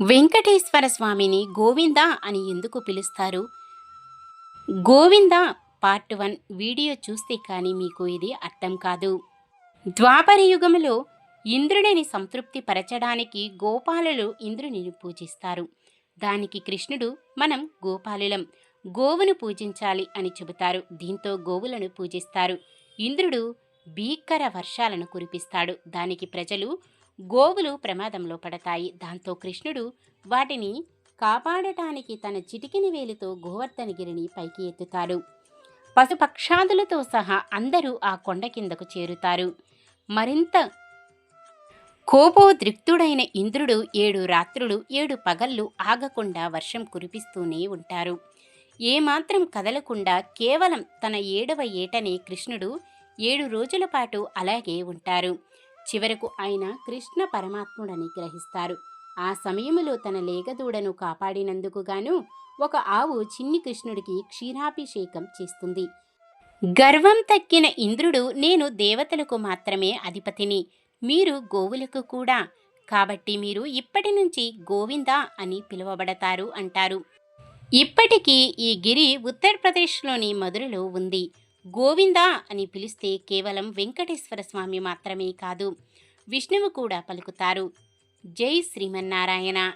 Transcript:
వెంకటేశ్వర స్వామిని గోవింద అని ఎందుకు పిలుస్తారు? గోవింద పార్ట్ వన్ వీడియో చూస్తే కానీ మీకు ఇది అర్థం కాదు. ద్వాపర యుగములో ఇంద్రుడిని సంతృప్తి పరచడానికి గోపాలులు ఇంద్రుని పూజిస్తారు. దానికి కృష్ణుడు మనం గోపాలులం గోవును పూజించాలి అని చెబుతారు. దీంతో గోవులను పూజిస్తారు. ఇంద్రుడు భీకర వర్షాలను కురిపిస్తాడు. దానికి ప్రజలు గోవులు ప్రమాదంలో పడతాయి. దాంతో కృష్ణుడు వాటిని కాపాడటానికి తన చిటికిని వేలితో గోవర్ధనగిరిని పైకి ఎత్తుతాడు. పశుపక్షాదులతో సహా అందరూ ఆ కొండ కిందకు చేరుతారు. మరింత కోపోద్రిక్తుడైన ఇంద్రుడు ఏడు రాత్రులు ఏడు పగళ్ళు ఆగకుండా వర్షం కురిపిస్తూనే ఉంటారు. ఏమాత్రం కదలకుండా కేవలం తన ఏడవ ఏటనే కృష్ణుడు ఏడు రోజుల పాటు అలాగే ఉంటారు. చివరకు ఆయన కృష్ణ పరమాత్ముడని గ్రహిస్తారు. ఆ సమయములో తన లేగదూడను కాపాడినందుకు గాను ఒక ఆవు చిన్ని కృష్ణుడికి క్షీరాభిషేకం చేస్తుంది. గర్వం తక్కిన ఇంద్రుడు నేను దేవతలకు మాత్రమే అధిపతిని. మీరు గోవులకు కూడా. కాబట్టి మీరు ఇప్పటి నుంచి గోవిందా అని పిలువబడతారు అంటారు. ఇప్పటికీ ఈ గిరి ఉత్తరప్రదేశ్లోని మధురలో ఉంది. గోవిందా అని పిలిస్తే కేవలం వెంకటేశ్వర స్వామి మాత్రమే కాదు విష్ణువు కూడా పలుకుతారు. జై శ్రీమన్నారాయణ.